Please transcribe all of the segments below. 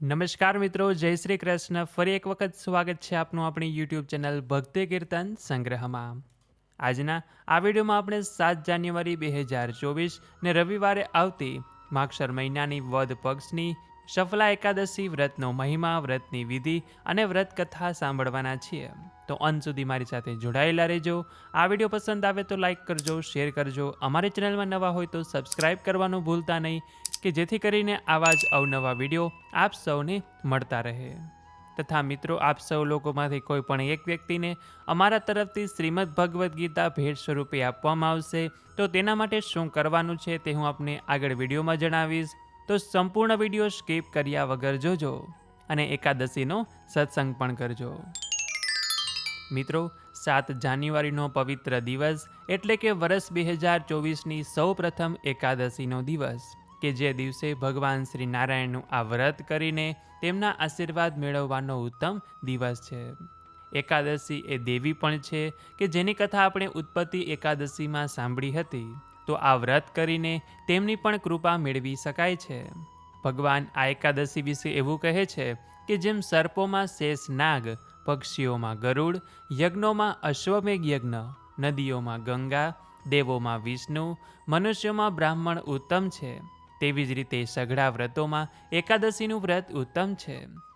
નમસ્કાર મિત્રો, જય શ્રી કૃષ્ણ. ફરી એક વખત સ્વાગત છે આપનું આપણી યુટ્યુબ ચેનલ ભક્તિ કીર્તન સંગ્રહમાં. આજના આ વિડીયોમાં આપણે સાત જાન્યુઆરી બે હજાર ચોવીસ ને રવિવારે આવતી માક્ષર મહિનાની વદ પક્ષની સફલા એકાદશી વ્રતનો મહિમા, વ્રતની વિધિ અને વ્રત કથા સાંભળવાના છીએ. તો અંત સુધી મારી સાથે જોડાયેલા રહેજો. આ વીડિયો પસંદ આવે તો લાઈક કરજો, શેર કરજો. અમારી ચેનલમાં નવા હોય તો સબસ્ક્રાઈબ કરવાનું ભૂલતા નહીં, કે જેથી કરીને આવા જ અવનવા વીડિયો આપ સૌને મળતા રહે. તથા મિત્રો, આપ સૌ લોકોમાંથી કોઈ પણ એક વ્યક્તિને અમારા તરફથી શ્રીમદ ભગવદ્ ગીતા ભેટ સ્વરૂપે આપવામાં આવશે. તો તેના માટે શું કરવાનું છે તે હું આપને આગળ વિડીયોમાં જણાવીશ. તો સંપૂર્ણ વીડિયો સ્કીપ કર્યા વગર જોજો અને એકાદશીનો સત્સંગ પણ કરજો. મિત્રો, સાત જાન્યુઆરીનો પવિત્ર દિવસ એટલે કે વર્ષ બે હજાર ચોવીસની સૌ પ્રથમ એકાદશીનો દિવસ, કે જે દિવસે ભગવાન શ્રી નારાયણનું આ વ્રત કરીને તેમના આશીર્વાદ મેળવવાનો ઉત્તમ દિવસ છે. એકાદશી એ દેવી પણ છે, કે જેની કથા આપણે ઉત્પત્તિ એકાદશીમાં સાંભળી હતી. તો આ વ્રત કરીને તેમની પણ કૃપા મેળવી શકાય છે. ભગવાન આ એકાદશી વિશે એવું કહે છે કે જેમ સર્પોમાં શેષ નાગ, પક્ષીઓમાં ગરુડ, યજ્ઞોમાં અશ્વમેઘ યજ્ઞ, નદીઓમાં ગંગા, દેવોમાં વિષ્ણુ, મનુષ્યોમાં બ્રાહ્મણ ઉત્તમ છે. તેવી જ રીતે સઘળા વ્રતોમાં એકાદશીનું વ્રત ઉત્તમ છે.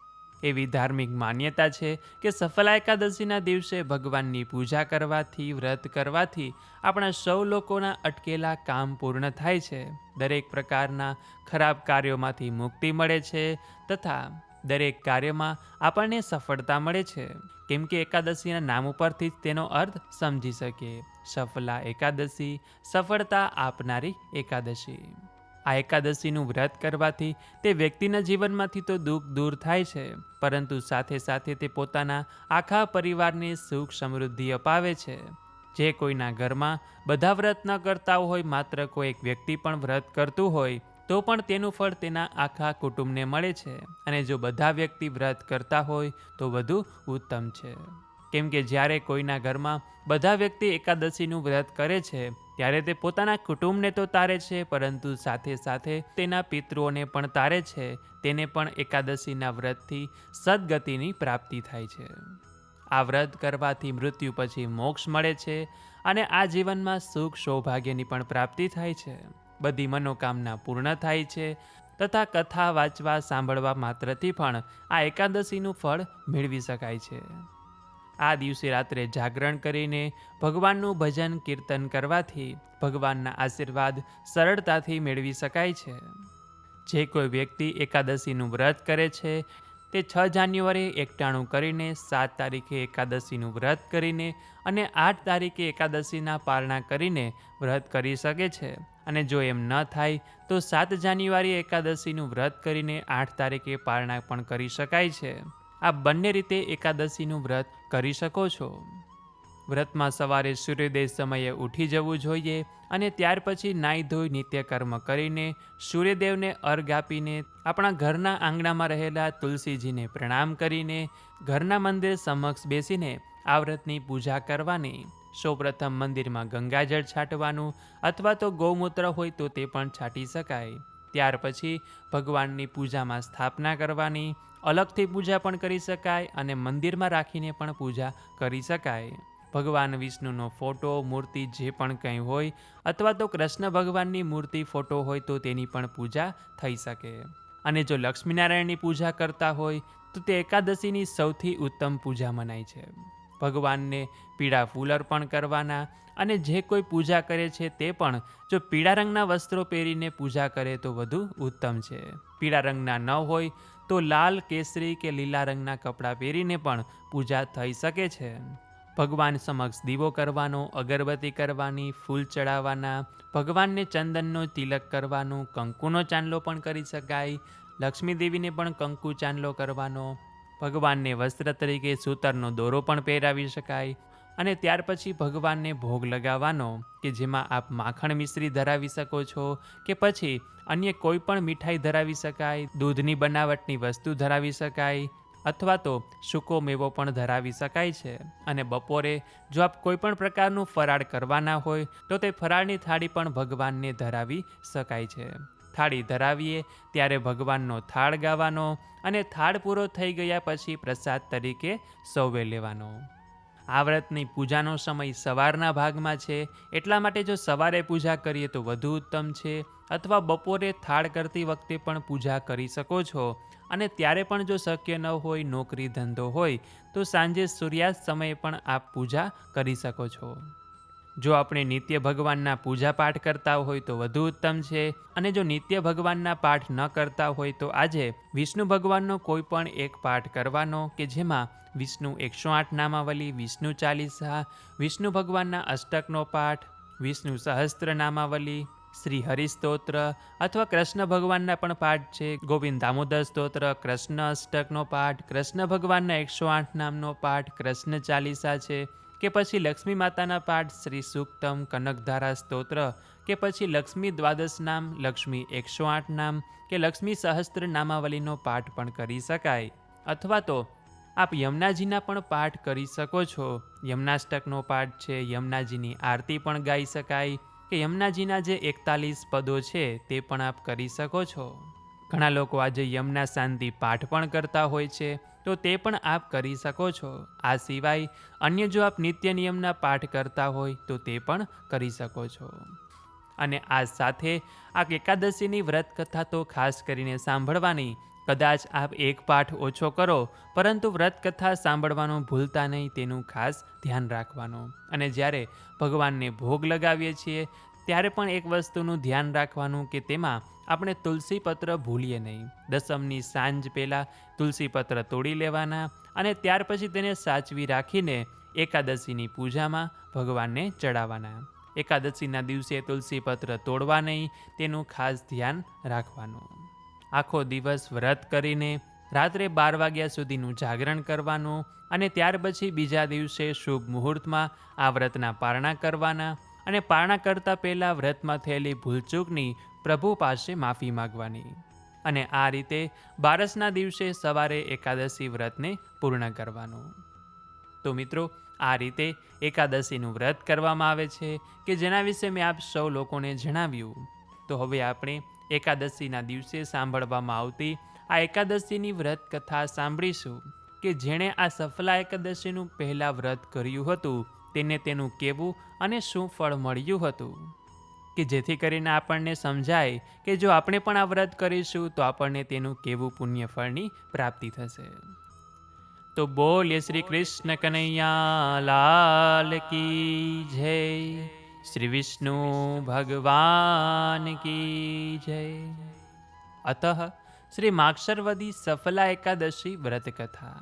એવી ધાર્મિક માન્યતા છે કે સફલા એકાદશીના દિવસે ભગવાનની પૂજા કરવાથી, વ્રત કરવાથી આપણા સૌ લોકોના અટકેલા કામ પૂર્ણ થાય છે. દરેક પ્રકારના ખરાબ કાર્યોમાંથી મુક્તિ મળે છે તથા દરેક કાર્યમાં આપણને સફળતા મળે છે. કેમ કે એકાદશીના નામ ઉપરથી જ તેનો અર્થ સમજી શકીએ. સફલા એકાદશી સફળતા આપનારી એકાદશી. આ એકાદશીનું વ્રત કરવાથી તે વ્યક્તિના જીવનમાંથી તો દુઃખ દૂર થાય છે, પરંતુ સાથે સાથે તે પોતાના આખા પરિવારને સુખ સમૃદ્ધિ અપાવે છે. જે કોઈના ઘરમાં બધા વ્રત ન કરતા હોય, માત્ર કોઈ એક વ્યક્તિ પણ વ્રત કરતું હોય, તો પણ તેનું ફળ તેના આખા કુટુંબને મળે છે. અને જો બધા વ્યક્તિ વ્રત કરતા હોય, તો વધુ ઉત્તમ છે. કેમ કે જ્યારે કોઈના ઘરમાં બધા વ્યક્તિ એકાદશીનું વ્રત કરે છે ત્યારે તે પોતાના કુટુંબને તો તારે છે, પરંતુ સાથે સાથે તેના પિતૃઓને પણ તારે છે. તેને પણ એકાદશીના વ્રતથી સદગતિની પ્રાપ્તિ થાય છે. આ વ્રત કરવાથી મૃત્યુ પછી મોક્ષ મળે છે અને આ જીવનમાં સુખ સૌભાગ્યની પણ પ્રાપ્તિ થાય છે. બધી મનોકામના પૂર્ણ થાય છે તથા કથા વાંચવા સાંભળવા માત્રથી પણ આ એકાદશીનું ફળ મેળવી શકાય છે. આ દિવસે રાત્રે જાગરણ કરીને ભગવાનનું ભજન કીર્તન કરવાથી ભગવાનના આશીર્વાદ સરળતાથી મેળવી શકાય છે. જે કોઈ વ્યક્તિ એકાદશીનું વ્રત કરે છે, તે છ જાન્યુઆરી એકટાણું કરીને સાત તારીખે એકાદશીનું વ્રત કરીને અને આઠ તારીખે એકાદશીના પારણા કરીને વ્રત કરી શકે છે. અને જો એમ ન થાય, તો સાત જાન્યુઆરી એકાદશીનું વ્રત કરીને આઠ તારીખે પારણા પણ કરી શકાય છે. આ બંને રીતે એકાદશીનું વ્રત કરી શકો છો. વ્રતમાં સવારે સૂર્યોદય સમયે ઉઠી જવું જોઈએ અને ત્યાર પછી નાહી ધોઈ નિત્યકર્મ કરીને સૂર્યદેવને અર્ઘ આપીને આપણા ઘરના આંગણામાં રહેલા તુલસીજીને પ્રણામ કરીને ઘરના મંદિર સમક્ષ બેસીને આ વ્રતની પૂજા કરવાની. સૌપ્રથમ મંદિરમાં ગંગાજળ છાંટવાનું અથવા તો ગૌમૂત્ર હોય તો તે પણ છાંટી શકાય. ત્યાર પછી ભગવાનની પૂજામાં સ્થાપના કરવાની અલગથી પૂજા પણ કરી શકાય અને મંદિરમાં રાખીને પણ પૂજા કરી શકાય. ભગવાન વિષ્ણુનો ફોટો, મૂર્તિ જે પણ કંઈ હોય અથવા તો કૃષ્ણ ભગવાનની મૂર્તિ, ફોટો હોય તો તેની પણ પૂજા થઈ શકે. અને જો લક્ષ્મીનારાયણની પૂજા કરતા હોય તો તે એકાદશીની સૌથી ઉત્તમ પૂજા મનાય છે. ભગવાનને પીળા ફૂલ અર્પણ કરવાના અને જે કોઈ પૂજા કરે છે તે પણ જો પીળા રંગના વસ્ત્રો પહેરીને પૂજા કરે તો વધુ ઉત્તમ છે. પીળા રંગના ન હોય તો લાલ કેસરી કે લીલા રંગના કપડાં પહેરીને પણ પૂજા થઈ શકે છે. ભગવાન સમક્ષ દીવો કરવાનો, અગરબત્તી કરવાની, ફૂલ ચડાવવાના, ભગવાનને ચંદનનો તિલક કરવાનું, કંકુનો ચાંદલો પણ કરી શકાય, લક્ષ્મી દેવીને પણ કંકુ ચાંદલો કરવાનો, ભગવાનને વસ્ત્ર તરીકે સૂતરનો દોરો પણ પહેરાવી શકાય અને ત્યાર પછી ભગવાનને ભોગ લગાવવાનો કે જેમાં આપ માખણ મિશ્રી ધરાવી શકો છો કે પછી અન્ય કોઈ પણ મીઠાઈ ધરાવી શકાય, દૂધની બનાવટની વસ્તુ ધરાવી શકાય અથવા તો સૂકો મેવો પણ ધરાવી શકાય છે. અને બપોરે જો આપ કોઈ પણ પ્રકારનું ફરાળ કરવાના હોય, તો તે ફરાળની થાળી પણ ભગવાનને ધરાવી શકાય છે. થાળી ધરાવીએ ત્યારે ભગવાનનો થાળ ગાવાનો અને થાળ પૂરો થઈ ગયા પછી પ્રસાદ તરીકે સૌવે લેવાનો. આ વ્રતની પૂજાનો સમય સવારના ભાગમાં છે. એટલા માટે જો સવારે પૂજા કરીએ તો વધુ ઉત્તમ છે. અથવા બપોરે થાળ કરતી વખતે પણ પૂજા કરી શકો છો. અને ત્યારે પણ જો શક્ય ન હોય, નોકરી ધંધો હોય, તો સાંજે સૂર્યાસ્ત સમયે પણ આપ પૂજા કરી શકો છો. જો આપણે નિત્ય ભગવાનના પૂજા પાઠ કરતા હોય તો વધુ ઉત્તમ છે. અને જો નિત્ય ભગવાનના પાઠ ન કરતા હોય તો આજે વિષ્ણુ ભગવાનનો કોઈ પણ એક પાઠ કરવાનો કે જેમાં વિષ્ણુ એકસો આઠ નામાવલી, વિષ્ણુ ચાલીસા, વિષ્ણુ ભગવાનના અષ્ટકનો પાઠ, વિષ્ણુ સહસ્ત્ર નામાવલી, શ્રી હરિસ્તોત્ર અથવા કૃષ્ણ ભગવાનના પણ પાઠ છે. ગોવિંદ દામોદર સ્તોત્ર, કૃષ્ણ અષ્ટકનો પાઠ, કૃષ્ણ ભગવાનના એકસો આઠ નામનો પાઠ, કૃષ્ણ ચાલીસા છે. કે પછી લક્ષ્મી માતાના પાઠ શ્રી સુક્તમ કનકધારા સ્તોત્ર, કે પછી લક્ષ્મી દ્વાદશ નામ, લક્ષ્મી એકસો આઠ નામ, કે લક્ષ્મી સહસ્ત્ર નામાવલીનો પાઠ પણ કરી શકાય. અથવા તો, આપ યમુનાજીના પણ પાઠ કરી શકો છો. યમનાષ્ટકનો પાઠ છે, યમુનાજીની આરતી પણ ગાઈ શકાય, કે યમુનાજીના જે એકતાલીસ પદો છે તે પણ આપ કરી શકો છો. ઘણા લોકો આજે યમના શાંતિ પાઠ પણ કરતા હોય છે. તો તે પણ આપ કરી શકો છો. આ સિવાય, અન્ય જો આપ નિત્ય નિયમના પાઠ કરતા હોય, તો તે પણ કરી શકો છો. અને આ સાથે આ એકાદશીની વ્રત કથા તો ખાસ કરીને સાંભળવાની, કદાચ આપ એક પાઠ ઓછો કરો, પરંતુ વ્રત કથા સાંભળવાનું ભૂલતા નહીં, તેનું ખાસ ધ્યાન રાખવાનું. અને જ્યારે ભગવાનને ભોગ લગાવીએ છીએ ત્યારે પણ એક વસ્તુનું ધ્યાન રાખવાનું કે તેમાં આપણે તુલસી પત્ર ભૂલીએ નહીં. દસમની સાંજ પહેલાં તુલસી પત્ર તોડી લેવાના અને ત્યાર પછી તેને સાચવી રાખીને એકાદશીની પૂજામાં ભગવાનને ચડાવવાના. એકાદશીના દિવસે તુલસી પત્ર તોડવા નહીં, તેનું ખાસ ધ્યાન રાખવાનું. આખો દિવસ વ્રત કરીને રાત્રે બાર વાગ્યા સુધીનું જાગરણ કરવાનું અને ત્યાર પછી બીજા દિવસે શુભ મુહૂર્તમાં આ વ્રતના પારણા કરવાના. અને પારણા કરતાં પહેલાં વ્રતમાં થયેલી ભૂલચૂકની પ્રભુ પાસે માફી માગવાની. અને આ રીતે બારસના દિવસે સવારે એકાદશી વ્રતને પૂર્ણ કરવાનું. તો મિત્રો, આ રીતે એકાદશીનું વ્રત કરવામાં આવે છે કે જેના વિશે મેં આપ સૌ લોકોને જણાવ્યું. તો હવે આપણે એકાદશીના દિવસે સાંભળવામાં આવતી આ એકાદશીની વ્રત કથા સાંભળીશું કે જેણે આ સફલા એકાદશીનું પહેલાં વ્રત કર્યું હતું તેને તેનું કેવું અને શું ફળ મળ્યું હતું. કે જેથી કરીને આપણને સમજાય કે જો આપણે પણ આ વ્રત કરીશું, તો આપણને તેનું કેવું પુણ્ય ફળની પ્રાપ્તિ થશે. તો બોલે શ્રી કૃષ્ણ કનૈયા, લાલ કી જય. શ્રી વિષ્ણુ ભગવાન કી જય. અત શ્રી માક્ષરવદી સફલા એકાદશી વ્રત કથા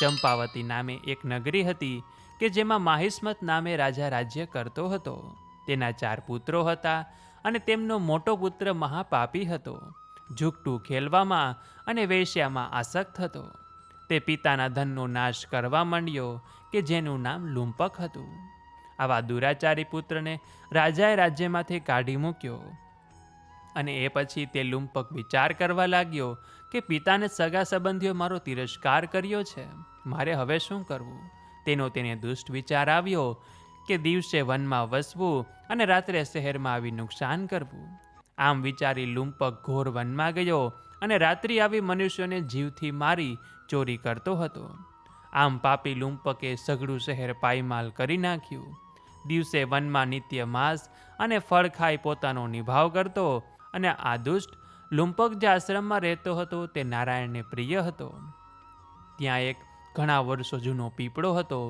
ચંપાવતી નામે એક નગરી હતી કે જેમાં માહિસ્મત નામે રાજા રાજ્ય કરતો હતો. તેના ચાર પુત્રો હતા અને તેમનો મોટો પુત્ર મહાપાપી હતો. ઝૂકટું ખેલવામાં અને વેશ્યામાં આસક્ત હતો. તે પિતાના ધનનો નાશ કરવા માંડ્યો કે જેનું નામ લુંપક હતું. આવા દુરાચારી પુત્રને રાજાએ રાજ્યમાંથી કાઢી મૂક્યો અને એ પછી તે લુંપક વિચાર કરવા લાગ્યો કે પિતાને સગા સંબંધીઓ મારો તિરસ્કાર કર્યો છે. મારે હવે શું કરવું? તેનો તેને દુષ્ટ વિચાર આવ્યો કે દિવસે વનમાં વસવું અને રાત્રે શહેરમાં આવી નુકસાન કરવું. આમ વિચારી લુંપક ઘોર વનમાં ગયો અને રાત્રિ આવી મનુષ્યોને જીવથી મારી ચોરી કરતો હતો. આમ પાપી લુંપકે સઘળું શહેર પાયમાલ કરી નાખ્યું. દિવસે વનમાં નિત્ય માંસ અને ફળ ખાઈ પોતાનો નિભાવ કરતો અને આ દુષ્ટ લુંપક જે આશ્રમમાં રહેતો હતો તે નારાયણને પ્રિય હતો. ત્યાં એક ઘણા વર્ષો જૂનો પીપળો હતો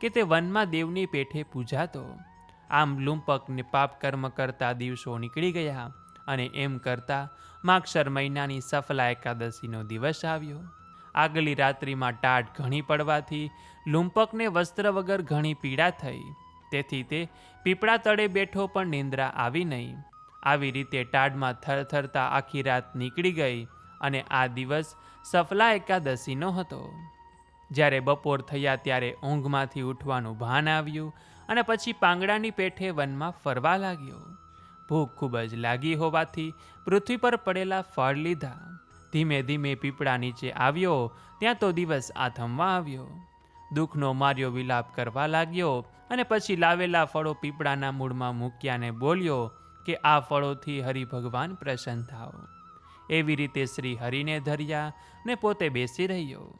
કે તે વનમાં દેવની પેઠે પૂજાતો. આમ લુંપકને પાપ કર્મ કરતા દિવસો નીકળી ગયા અને એમ કરતા માક્ષર મહિનાની સફલા એકાદશીનો દિવસ આવ્યો. આગલી રાત્રિમાં ટાઢ ઘણી પડવાથી લુંપકને વસ્ત્ર વગર ઘણી પીડા થઈ. તેથી તે પીપળા તળે બેઠો પણ નિંદ્રા આવી નહીં. આવી રીતે ટાઢમાં થરથરતા આખી રાત નીકળી ગઈ અને આ દિવસ સફલા એકાદશીનો હતો. જ્યારે બપોર થયા ત્યારે ઊંઘમાંથી ઉઠવાનું ભાન આવ્યું અને પછી પાંગડાની પેઠે વનમાં ફરવા લાગ્યો. ભૂખ ખૂબ જ લાગી હોવાથી પૃથ્વી પર પડેલા ફળ લીધા. ધીમે ધીમે પીપળા નીચે આવ્યો, ત્યાં તો દિવસ આથમવા આવ્યો. દુઃખનો માર્યો વિલાપ કરવા લાગ્યો અને પછી લાવેલા ફળો પીપળાના મૂળમાં મૂક્યાને બોલ્યો કે આ ફળોથી હરિ ભગવાન પ્રસન્ન થાઓ. એવી રીતે શ્રી હરિને ધર્યા ને પોતે બેસી રહ્યો.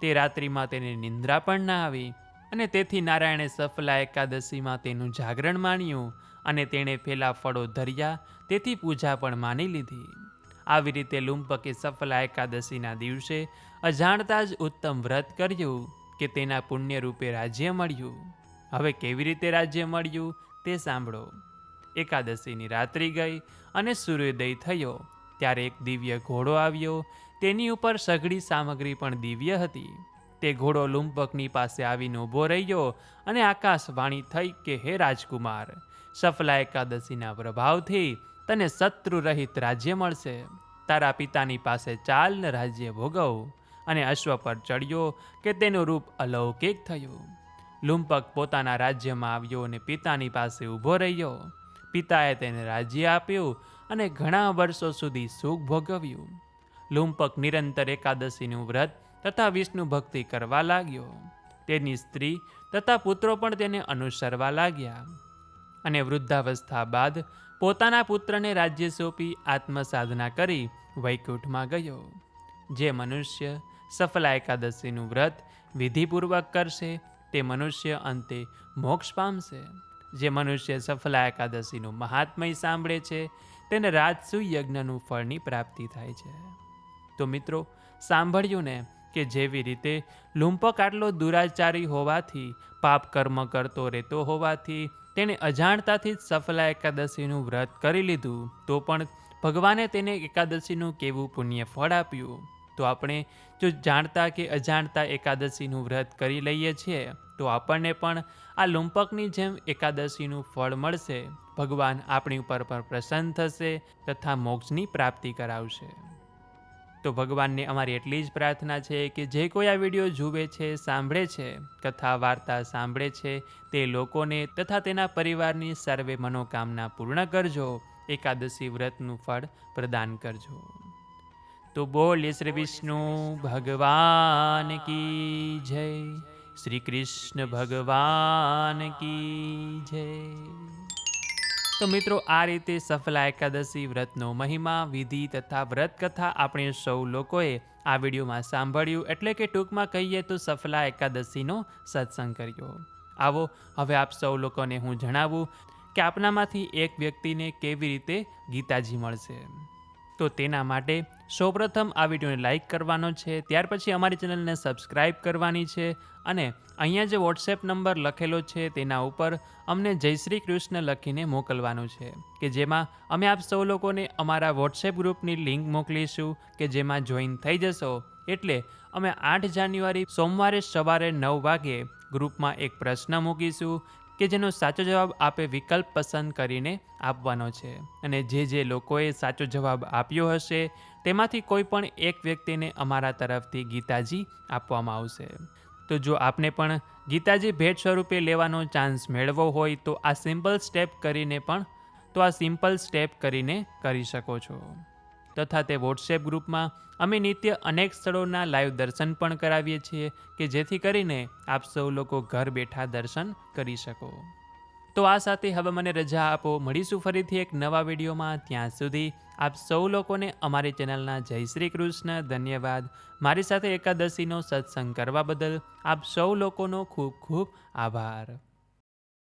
તે રાત્રિમાં તેને નિંદ્રા પણ ના આવી અને તેથી નારાયણે સફલા એકાદશીમાં તેનું જાગરણ માણ્યું અને તેણે પેલા ફળો ધર્યા, તેથી પૂજા પણ માની લીધી. આવી રીતે લુંપકે સફલા એકાદશીના દિવસે અજાણતા જ ઉત્તમ વ્રત કર્યું કે તેના પુણ્ય રૂપે રાજ્ય મળ્યું. હવે કેવી રીતે રાજ્ય મળ્યું તે સાંભળો. એકાદશીની રાત્રિ ગઈ અને સૂર્યોદય થયો, ત્યારે એક દિવ્ય ઘોડો આવ્યો તેની ઉપર સઘળી સામગ્રી પણ દિવ્ય હતી. તે ઘોડો લુંપકની પાસે આવીને ઊભો રહ્યો અને આકાશવાણી થઈ કે, હે રાજકુમાર, સફલા એકાદશીના પ્રભાવથી તને શત્રુ રહિત રાજ્ય મળશે. તારા પિતાની પાસે ચાલ રાજ્ય ભોગવ. અને અશ્વ પર ચડ્યો કે તેનું રૂપ અલૌકિક થયું. લુંપક પોતાના રાજ્યમાં આવ્યો અને પિતાની પાસે ઊભો રહ્યો. પિતાએ તેને રાજ્ય આપ્યું અને ઘણા વર્ષો સુધી સુખ ભોગવ્યું. લુંપક નિરંતર એકાદશીનું વ્રત તથા વિષ્ણુ ભક્તિ કરવા લાગ્યો. તેની સ્ત્રી તથા પુત્રો પણ તેને અનુસરવા લાગ્યા અને વૃદ્ધાવસ્થા બાદ પોતાના પુત્રને રાજ્ય સોંપી આત્મસાધના કરી વૈકુંઠમાં ગયો. જે મનુષ્ય સફલા એકાદશીનું વ્રત વિધિપૂર્વક કરશે તે મનુષ્ય અંતે મોક્ષ પામશે. જે મનુષ્ય સફલા એકાદશીનું મહાત્મય સાંભળે છે તેને રાજસુ યજ્ઞનું ફળની પ્રાપ્તિ થાય છે. તો મિત્રો, સાંભળ્યું ને કે જેવી રીતે લુંપક આટલો દુરાચારી હોવાથી, પાપ કર્મ કરતો રહેતો હોવાથી, તેણે અજાણતાથી જ સફલા એકાદશીનું વ્રત કરી લીધું, તો પણ ભગવાને તેને એકાદશીનું કેવું પુણ્ય ફળ આપ્યું? તો આપણે જો જાણતા કે અજાણતા એકાદશીનું વ્રત કરી લઈએ છીએ, તો આપણને પણ આ લુંપકની જેમ એકાદશીનું ફળ મળશે. ભગવાન આપણી ઉપર પણ પ્રસન્ન થશે તથા મોક્ષની પ્રાપ્તિ કરાવશે. તો ભગવાનને અમારી એટલી જ પ્રાર્થના છે કે જે કોઈ આ વીડિયો જુએ છે, સાંભળે છે, કથા, વાર્તા સાંભળે છે, તે લોકોને તથા તેના પરિવારની સર્વે મનોકામના પૂર્ણ કરજો. એકાદશી વ્રતનું ફળ પ્રદાન કરજો. તો બોલે શ્રી વિષ્ણુ, ભગવાન કી જય. શ્રી કૃષ્ણ ભગવાન કી જય. તો મિત્રો, આ રીતે સફલા એકાદશી, વ્રતનો મહિમા, વિધિ તથા વ્રત કથા આપણે સૌ લોકોએ આ વિડીયોમાં સાંભળ્યું. એટલે કે ટૂંકમાં કહીએ તો સફલા એકાદશીનો સત્સંગ કર્યો. આવો, હવે આપ સૌ લોકોને હું જણાવું કે આપનામાંથી એક વ્યક્તિને કેવી રીતે ગીતાજી મળશે. તો તેના માટે સૌપ્રથમ આ વિડીયોને લાઇક કરવાનો છે, ત્યાર પછી અમારી ચેનલને સબસ્ક્રાઇબ કરવાની છે અને અહીંયા જે વોટ્સએપ નંબર લખેલો છે તેના ઉપર અમને જય શ્રી કૃષ્ણ લખીને મોકલવાનું છે, કે જેમાં અમે આપ સૌ લોકોને અમારા વોટ્સએપ ગ્રુપની લિંક મોકલીશું, કે જેમાં જોઈન થઈ જશો. એટલે અમે આઠ જાન્યુઆરી સોમવારે સવારે નવ વાગે ગ્રુપમાં એક પ્રશ્ન મૂકીશું કે જેનો સાચો જવાબ આપે વિકલ્પ પસંદ કરીને આપવાનો છે. અને જે જે લોકોએ સાચો જવાબ આપ્યો હશે, તેમાંથી કોઈ પણ એક વ્યક્તિને અમારા તરફથી ગીતાજી આપવામાં આવશે. તો જો આપને પણ ગીતાજી ભેટ સ્વરૂપે લેવાનો ચાન્સ મેળવવો હોય, તો આ સિમ્પલ સ્ટેપ કરીને પણ, તો આ સિમ્પલ સ્ટેપ કરીને કરી શકો છો. તથા તે વોટ્સએપ ગ્રુપમાં અમે નિત્ય અનેક સ્થળોના લાઈવ દર્શન પણ કરાવીએ છીએ કે જેથી કરીને આપ સૌ લોકો ઘર બેઠા દર્શન કરી શકો. તો આ સાથે હવે મને રજા આપો. મળીશું ફરીથી એક નવા વિડીયોમાં. ત્યાં સુધી આપ સૌ લોકોને અમારી ચેનલના જય શ્રી કૃષ્ણ. ધન્યવાદ. મારી સાથે એકાદશીનો સત્સંગ કરવા બદલ આપ સૌ લોકોનો ખૂબ ખૂબ આભાર.